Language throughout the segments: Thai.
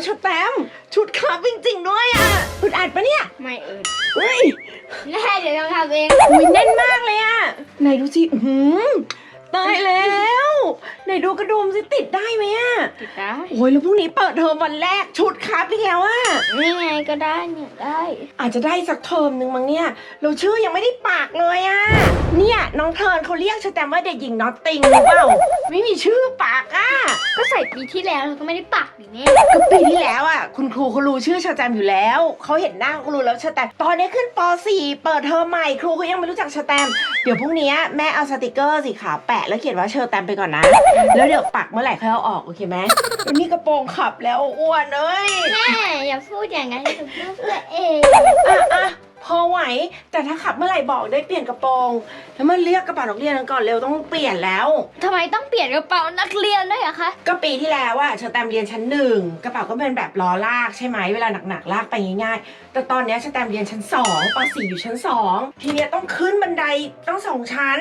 แล้วชแตมป์ชุดครับจริงๆด้วยอะอึดอัดปะเนี่ยไม่เอิดเฮ้ย แน่เดี๋ยวเราทำเอง อุ้ยแน่นมากเลยอะไหนดูสิอื้อหือ ตายแล้วไหนดูกระดุมสิติดได้ไหมอะติดได้โอ้ยแล้วพรุ่งนี้เปิดเทอมวันแรกชุดครับอีกแล้วอะนี่ไงก็ได้เนี่ยได้ อาจจะได้สักเทอมหนึ่งมั้งเนี่ย เราชื่อยังไม่ได้ปากเลยอะ่ะเนี่ยน้องเทิร์นเขาเรียกชแตมป์ว่าเด็กหญิงน็อตติงหรือเปล่าไม่มีชื่อปากอะ่ะก็ใส่ปีที่แล้วเราก็ไม่ได้ปักดิแน่ก็ปีที่แล้วอะ่ะคุณครูเขารู้ชื่อชแตมป์อยู่แล้วเขาเห็นหน้าเขารู้แล้วชแตมป์ตอนนี้ขึ้นป .4 เปิดเทอมใหม่ครูเขายังไม่รู้จักชแตมป์เดี๋ยวพรุ่งนี้แม่เอาสติกเกอร์สีขาวแปะแล้วเขียนว่าเชอร์แตมป์ไปก่อนนะ แล้วเดี๋ยวปักเมื่อไหร่ค่อยเอาออกโอเคไหมแล้วนี่กระโปรงขับแล้วอ้วนเอ้ย แม่อย่าพูดอย่างนั้นถึงเพื่อนตัวเอง อะอะพ อไหว แต่ถ้าขับเมื่อไหร่บอกได้เปลี่ยนกระโปรงแล้วมันเรียกกระเป๋านักเรียนกันก่อนเร็วต้องเปลี่ยนแล้ว ทำไมต้องเปลี่ยนกระเป๋านักเรียนด้วยอะคะ ก็ปีที่แล้วอะเชอแตมเรียนชั้นหนึ่งกระเป๋าก็เป็นแบบล้อลากใช่ไหมเวลาหนักๆลากไปง่ายๆ แต่ตอนเนี้ยเชอแตมเรียนชั้นสองปสี่อยู่ชั้นสองทีเนี้ยต้องขึ้นบันไดต้องสองชั้น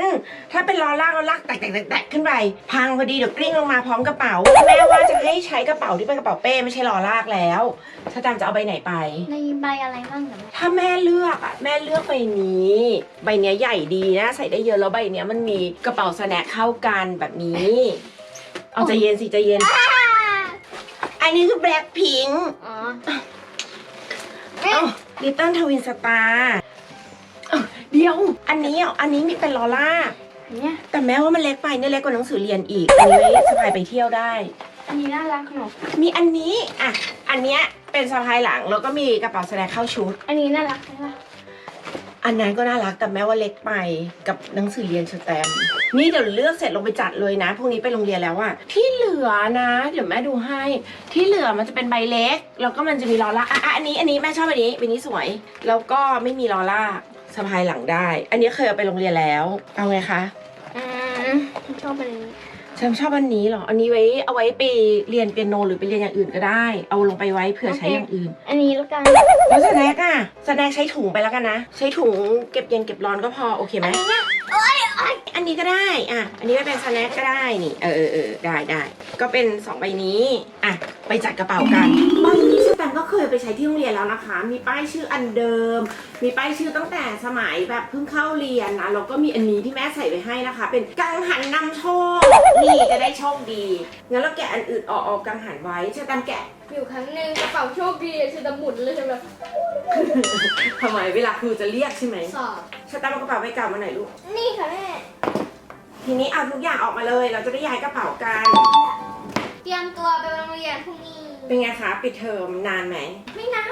ถ้าเป็นล้อลากล้อลากแตกๆแตกๆขึ้นไปพังพอดีเดี๋ยวกลิ้งลงมาพร้อมกระเป๋าแม่ว่าจะให้ใช้กระเป๋าที่เป็นกระเป๋าเป้ไม่ใช่ล้อลากแล้วเชอแตมจะเอาใบไหนไป ในใบอะไรบ้างเหรอแม่ถ้าแม่เลือกอะแม่เลือกใบนี้ ใบเนี้ยใหญ่ดีนะ ใส่ได้เยอะแล้วใบเนี้ยมันมีกระเป๋าสแน็คเข้ากันแบบนี้ เอาใจเย็นสิใจเย็น อันนี้คือแบล็คพิงอ๋อเอ้าลิตเติ้ลทวินสตาร์เดี๋ยว อันนี้อะอันนี้มีเป็นลอล่าเนี่ยแต่แม้ว่ามันเล็กไปเนี่ยเล็กกว่าหนังสือเรียนอีก อันนี้สะพายไปเที่ยวได้ อันนี้น่ารักเนอะมีอันนี้ อะ อันเนี้ยเป็นสะพายหลังแล้วก็มีกระเป๋าสแน็คเข้าชุด อันนี้น่ารักใช่ปะ อันนั้นก็น่ารักแต่แม้ว่าเล็กไปกับหนังสือเรียนสแตมป์นี่เดี๋ยวเลือกเสร็จลงไปจัดเลยนะพรุ่งนี้ไปโรงเรียนแล้วอะที่เหลือนะ เดี๋ยวแม่ดูให้ ที่เหลือมันจะเป็นใบเล็ก แล้วก็มันจะมีลอล่ากอะอะอันนี้อันนี้แม่ชอบอันนี้อันนี้สวย แล้วก็ไม่มีลอล่ากสะพายหลังได้ อันนี้เคยเอาไปโรงเรียนแล้ว เอาไงคะ อืมชอบอันนี้ ฉันชอบอันนี้เหรอ อันนี้ไว้เอาไว้ไปเรียนเปียโนหรือไปเรียนอย่างอื่นก็ได้ เอาลงไปไว้เผื่อใช้อย่างอื่น อันนี้แล้วกัน แล้วสแน็คอะสแน็คใช้ถุงไปแล้วกันนะ ใช้ถุงเก็บเย็นเก็บร้อนก็พอโอเคไหม อันนี้เนี่ยอันนี้ก็ได้ อะ อันนี้ไม่เป็นสแน็คก็ได้นี่ เออเออเออได้ได้ ก็เป็นสองใบนี้ อะ ไปจัดกระเป๋ากันใบ นี้สแตมป์ก็เคยไปใช้ที่โรงเรียนแล้วนะคะ มีป้ายชื่ออันเดิม มีป้ายชื่อตั้งแต่สมัยแบบเพิ่งเข้าเรียนนะแล้วก็มีอันนี้ที่แม่ใส่ไปให้นะคะ เป็นกังหันนำโชคนี่จะได้โชคดีงั้นเราแกะอันอื่นออกเอากังหันไว้สแตมป์แกะอยู่ครั้งหนึ่งกระเป๋าโชคดีคือจะหมุนเลยใช่ไหมทำไมเวลาครูจะเรียกใช่ไหมสอบสแตมป์เอากระเป๋าไปเก่ามาไหนอยลูกนี่ค่ะแม่ทีนี้เอาทุกอย่างออกมาเลย เราจะได้ย้ายกระเป๋ากัน เตรียมตัวไปโรงเรียนพรุ่งนี้ เป็นไงคะปิดเทอมนานไหม ไม่นาน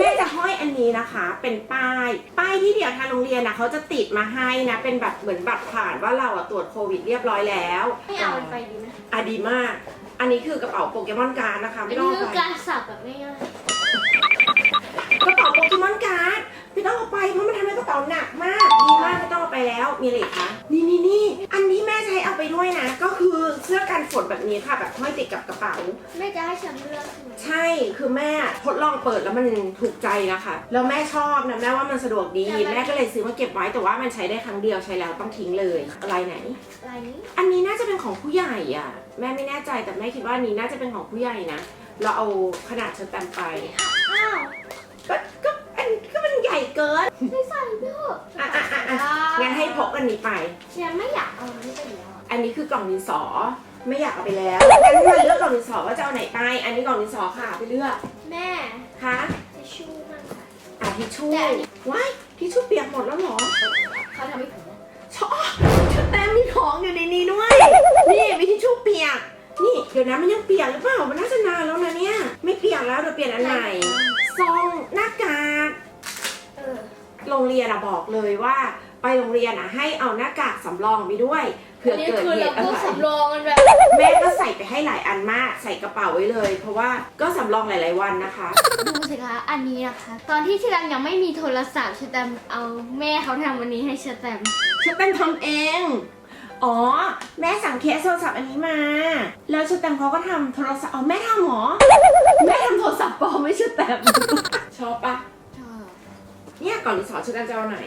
แม่จะห้อยอันนี้นะคะ เป็นป้าย ป้ายที่เดี๋ยวทางโรงเรียนนะเขาจะติดมาให้นะ เป็นแบบเหมือนบัตรผ่านว่าเราอะตรวจโควิดเรียบร้อยแล้วไม่เอามันไปดีไหมอะดีมาก อันนี้คือกระเป๋าโปเกมอนการ์ดนะคะ อันไม่ต้องนี้เอาคือไปการสับแบบง่ายกระเป๋าโปเกมอนการ์ดไม่ต้องเอาไปเพราะมันทำให้กระเป๋าหนักมาก ดีมากไม่ต้องเอาไปแล้วมีอะไรอีกคะนี่นี่นี่อันนี้แม่ใช้เอาไปด้วยนะ ก็คือ เสื้อกันฝนแบบนี้ค่ะแบบห้อยติดกับกระเป๋าๆแม่จะให้ฉันเลือกใช่ไหมใช่คือแม่ทดลองเปิดแล้วมันถูกใจนะคะแล้วแม่ชอบนะแม่ว่ามันสะดวกดีแม่ก็เลยซื้อมาเก็บไว้แต่ว่ามันใช้ได้ครั้งเดียวใช้แล้วต้องทิ้งเลยอะไรไหนอะไรนี้อันนี้น่าจะเป็นของผู้ใหญ่อะ แม่ไม่แน่ใจแต่แม่คิดว่าอันนี้น่าจะเป็นของผู้ใหญ่นะเราเอาขนาดสแตมป์ไปอ้าวก็ก็อันก็มันใหญ่เกิน ไม่ใส่ไปเถอะอะอะอะอะ งั้นให้พกอันนี้ไป ฉันไม่อยากเอาอันนี้ไปแล้วอะอันนี้คือกล่องดินสอ ไม่อยากเอาไปแล้วงั้นมาเลือกกล่องดินสอว่าจะเอาไหนไป อันนี้กล่องดินสอค่ะไปเลือกแม่คะทิชชู่มากค่ะ อะทิชชู่แต่อันนี้ ว้ายทิชชู่เปียกหมดแล้วเหรอเขาทำให้ผมนะชอบชุดแต้มมีของอยู่ในนี้ด้วย นี่มีทิชชู่เปียก นี่เดี๋ยวนะมันยังเปียกหรือเปล่า มันน่าจะนานแล้วนะเนี่ย ไม่เปียกแล้วเดี๋ยวเปลี่ยนอันใหม่ซองหน้ากาก เออ โรงเรียนอะบอกเลยว่า ไปโรงเรียนอะให้เอาหน้ากากสำรองไปด้วยเผื่ออันนี้เกิดคือเหเราตุอะพูดไรสำรองกันแบบแม่ก็ใส่ไปให้หลายอันมากใส่กระเป๋าไว้เลย เพราะว่าก็สำรองหลาย ๆ วันนะคะ ดูสิคะอันนี้นะคะ ตอนที่ชิตัมยังไม่มีโทรศัพท์ชิตัมเอาแม่เขาทำวันนี้ให้ชิตัมชุดแตมทำเอง อ๋อ แม่สั่งเคสโทรศัพท์อันนี้มา แล้วชุดแตมเขาก็ทำโทรศัพท์อ๋อแม่ทำเหรอแม่ทำโทรศัพท์ปลอมไม่ชุดแตมชอบปะชอบ เนี่ยก่อนดิสอนชุดแตมจะเอาไหน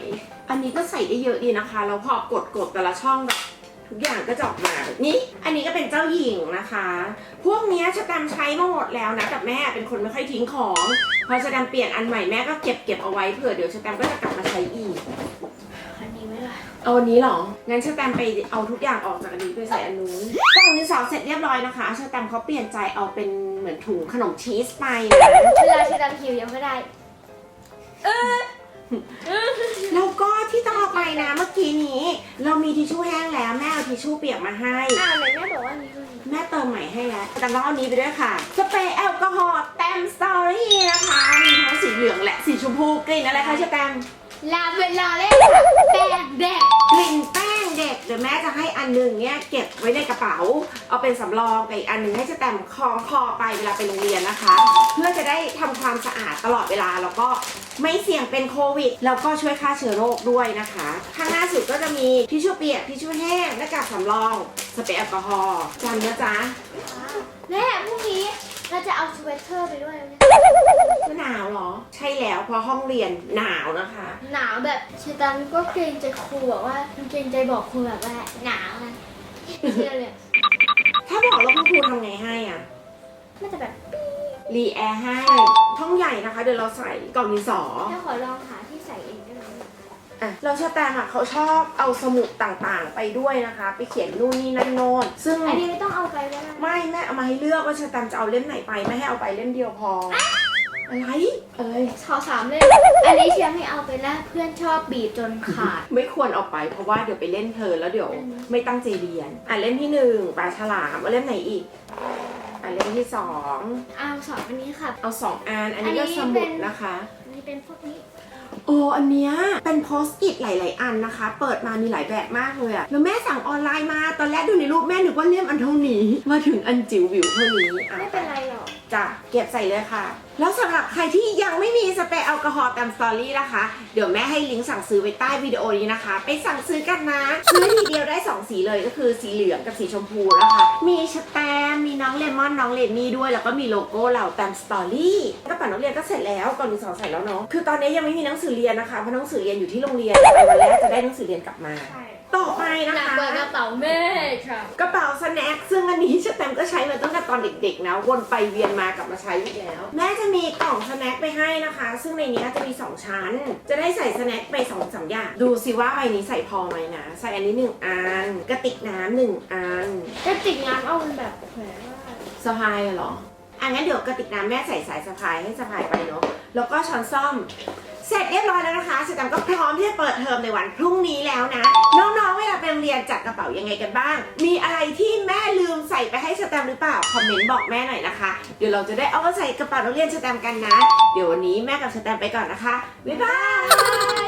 อันนี้ก็ใส่ได้เยอะดีนะคะ แล้วพอกดกดแต่ละช่องแบบทุกอย่างก็จะออกมาแบบนี้อันนี้ก็เป็นเจ้าหญิงนะคะ พวกเนี้ยชะแตมป์ใช้มาหมดแล้วนะแต่แม่เป็นคนไม่ค่อยทิ้งของ พอชะแตมป์เปลี่ยนอันใหม่แม่ก็เก็บเก็บเอาไว้เผื่อเดี๋ยวชะแตมป์ก็จะกลับมาใช้อีก อันนี้ไหมล่ะ เอาอันนี้เหรอ งั้นชะแตมป์ไปเอาทุกอย่างออกจากอันนี้ไปใส่อันนู้นกล่องดินสอเสร็จเรียบร้อยนะคะชะแตมป์เขาเปลี่ยนใจเอาเป็นเหมือนถุงขนมชีสไปนะเวลาชิดำหิวยังไม่ได้ แล้วก็ที่ต้องเอาไปนะเมื่อกี้นี้ เรามีทิชชู่แห้งแล้วแม่เอาทิชชู่เปียกมาให้อ้าวไหนแม่บอกว่าอันนี้คือแม่เติมใหม่ให้แล้วแต่ต้องเอานี้ไปด้วยค่ะ สเปรย์แอลกอฮอล์แตมสตอรี่นะคะ มีทั้งสีเหลืองและสีชมพูกลิ่นอะไรคะเชอแตมลาเวลาเล่นแป้งแดกกลิ่นแป้ง เด็กเดี๋ยวแม่จะให้อันหนึ่งเนี่ยเก็บไว้ในกระเป๋า เอาเป็นสำรองกับอีกอันหนึ่งให้เชอแต้มคล้องคอไปเวลาไปโรงเรียนนะคะ เพื่อจะได้ทำความสะอาดตลอดเวลาแล้วก็ไม่เสี่ยงเป็นโควิดแล้วก็ช่วยฆ่าเชื้อโรคด้วยนะคะ ข้างหน้าสุดก็จะมีทิชชู่เปียกทิชชู่แห้งหน้ากากสำรองสเปรย์แอลกอฮอล์จำนะจ๊ะแม่พรุ่งนี้เราจะเอาสเวตเตอร์ไปด้วยนะ เพราะห้องเรียนหนาวนะคะ หนาวแบบชิดำก็เกรงใจครูบอกว่าเกรงใจบอกครูแบบว่าหนาวนะเชื่อเลยถ้าบอกแล้วคุณครูทำไงให้อะน่าจะแบบรีแอร์ให้ห้องใหญ่นะคะ เดี๋ยวเราใส่กล่องดินสอแม่ขอลองหาที่ใส่เองได้ไหมอะเราเชอแตมอะเขาชอบเอาสมุดต่างๆ ไปด้วยนะคะ ไปเขียนนู่นนี่นั่นโน่นซึ่งอันนี้ไม่ต้องเอาไปก็ได้ไม่แม่เอามาให้เลือกว่าเชอแตมจะเอาเล่มไหนไปไม่ให้เอาไปเล่มเดียวพอ อะไรเอ้ยขอสามเล่มอันนี้เชียร์ไม่เอาไปแล้วเพื่อนชอบบีบจนขาด ไม่ควรเอาไปเพราะว่าเดี๋ยวไปเล่นเพลินแล้วเดี๋ยวอืมไม่ตั้งใจเรียน อะเล่มที่หนึ่งปลาฉลามเอาเล่มไหนอีก อะเล่มที่สองเอาสองอันนี้ค่ะ เอาสองอันอันนี้อัก็นนี้สมุเป็ดนนะคะอันนี้เป็นพวกนี้โอ้อันเนี้ยเป็นโพสต์อิทหลาย ๆ อันนะคะ เปิดมามีหลายแบบมากเลยอะแล้วแม่สั่งออนไลน์มา ตอนแรกดูในรูปแม่นึกว่าเล่มอันเท่านี้ มาถึงอันจิ๋ววิวเท่านี้อะไม่เป็นไรหรอกจ้ะเก็บใส่เลยค่ะ แล้วสำหรับใครที่ยังไม่มีสเปรย์แอลกอฮอล์ตามสตอรี่นะคะ เดี๋ยวแม่ให้ลิงก์สั่งซื้อไว้ใต้วิดีโอนี้นะคะ ไปสั่งซื้อกันนะ ซื้อทีเดียวได้ 2 สีเลยก็คือสีเหลืองกับสีชมพูนะคะ มีสแตมมีน้องเลมอนน้องเลมี่ด้วย แล้วก็มีโลโก้เหล่าตามสตอรี่กระเป๋านักเรียนก็เสร็จแล้วก่อนหนึ่งสองใส่แล้วเนาะคือตอนนี้ยังไม่มีหนังสือเรียนนะคะเพราะหนังสือเรียนอยู่ที่โรงเรียนวันแรกจะได้หนังสือเรียนกลับมา ต่อไปนะหนักคะ กว่ากระเป๋าแม่ค่ะ กระเป๋าสแน็คซึ่งอันนี้ชแตมป์ก็ใช้มาตั้งแต่ตอนเด็กๆนะ วนไปเวียนมากลับมาใช้อีกแล้ว แม่จะมีกล่องสแน็คไปให้นะคะ ซึ่งในนี้จะมี 2 ชั้น จะได้ใส่สแน็คไป2องสามอย่าง ดูสิว่าใบนี้ใส่พอไหมนะ ใส่อันนี้ 1 อัน กระติกน้ำหนึ่งอันจะติดงานเอามันแบบแขวนว่าสะพายเหรออะงั้นเดี๋ยวกระติกน้ำแม่ใส่สายสะพายให้สะพายไปเนาะ แล้วก็ช้อนซ่อม เสร็จเรียบร้อยแล้วนะคะสแตมก็พร้อมที่จะเปิดเทอมในวันพรุ่งนี้แล้วนะ น้องๆ เวลาไปโรงเรียนจัดกระเป๋ายังไงกันบ้าง มีอะไรที่แม่ลืมใส่ไปให้สแตมหรือเปล่า คอมเมนต์บอกแม่หน่อยนะคะ เดี๋ยวเราจะได้เอามาใส่กระเป๋านักเรียนสแตมกันนะ เดี๋ยววันนี้แม่กับสแตมไปก่อนนะคะ บ๊ายบาย